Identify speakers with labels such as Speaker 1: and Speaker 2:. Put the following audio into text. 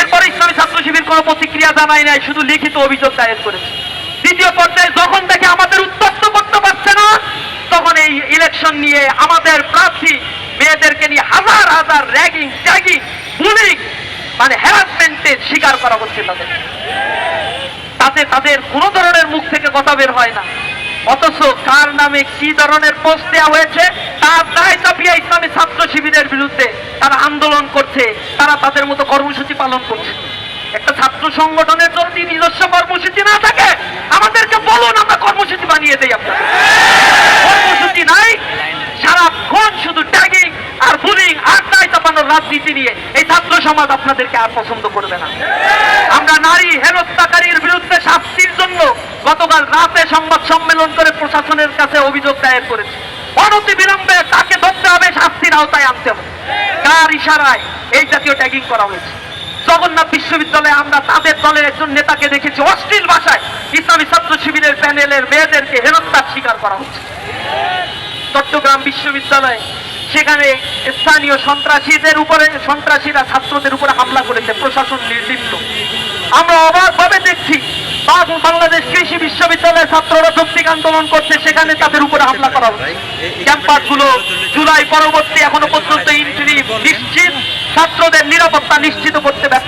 Speaker 1: এরপরে ইসলামী ছাত্র শিবির কোনো প্রতিক্রিয়া জানায় নাই, শুধু লিখিত অভিযোগ দায়ের করেছে। দ্বিতীয় পর্যায়ে যখন দেখে আমাদের উত্তপ্ত করতে পারছে না, তখন এই ইলেকশন নিয়ে আমাদের প্রার্থী মেয়েদেরকে নিয়ে হাজার হাজার র্যাগিং ট্যাগিং বুলিং মানে হ্যারাসমেন্টের শিকার করা হচ্ছে তাদের। তাতে তাদের কোনো ধরনের মুখ থেকে কথা বের হয় না। অথচ কার নামে কি ধরনের পোস্ট দেওয়া হয়েছে, তার দায় চাপিয়ে ইসলামী ছাত্র শিবিরের বিরুদ্ধে আন্দোলন করছে, তারা তাদের মতো কর্মসূচি পালন করছে। একটা ছাত্র সংগঠনের যদি নিজস্ব কর্মসূচি না থাকে, আমাদেরকে বলুন, আমরা কর্মসূচি বানিয়ে দেই আপনাদের। কর্মসূচি নাই, সারাক্ষণ শুধু ট্যাগিং আর বুলিং আর দায় চাপানোর রাজনীতি নিয়ে এই ছাত্র সমাজ আপনাদেরকে আর পছন্দ করবে না। আমরা নারী হেনস্থাকারীর বিরুদ্ধে শাস্তির জন্য গতকাল রাতে সংবাদ সম্মেলন করে প্রশাসনের কাছে অভিযোগ দায়ের করেছি। অনতি বিলম্বে তাকে ধরতে হবে, শাস্তির আওতায় আনতে হবে। কার ইশারায় এই জাতীয় ট্যাগিং করা হয়েছে জগন্নাথ বিশ্ববিদ্যালয়ে আমরা তাদের দলের একজন নেতাকে দেখেছি অশ্লীল ভাষায় ইসলামী ছাত্র শিবিরের প্যানেলের মেয়েদেরকে হেনস্থার শিকার করা হচ্ছে চট্টগ্রাম বিশ্ববিদ্যালয়ে সেখানে স্থানীয় সন্ত্রাসীদের উপরে সন্ত্রাসীরা ছাত্রদের উপরে হামলা করেছে প্রশাসন নির্দিষ্ট আমরা অবাকভাবে দেখছি বাংলাদেশ কৃষি বিশ্ববিদ্যালয়ের ছাত্ররা যৌক্তিক আন্দোলন করছে সেখানে তাদের উপরে হামলা করা হচ্ছে ক্যাম্পাসগুলো জুলাই পরবর্তী ছাত্রদের নিরাপত্তা নিশ্চিত করতে ব্যর্থ।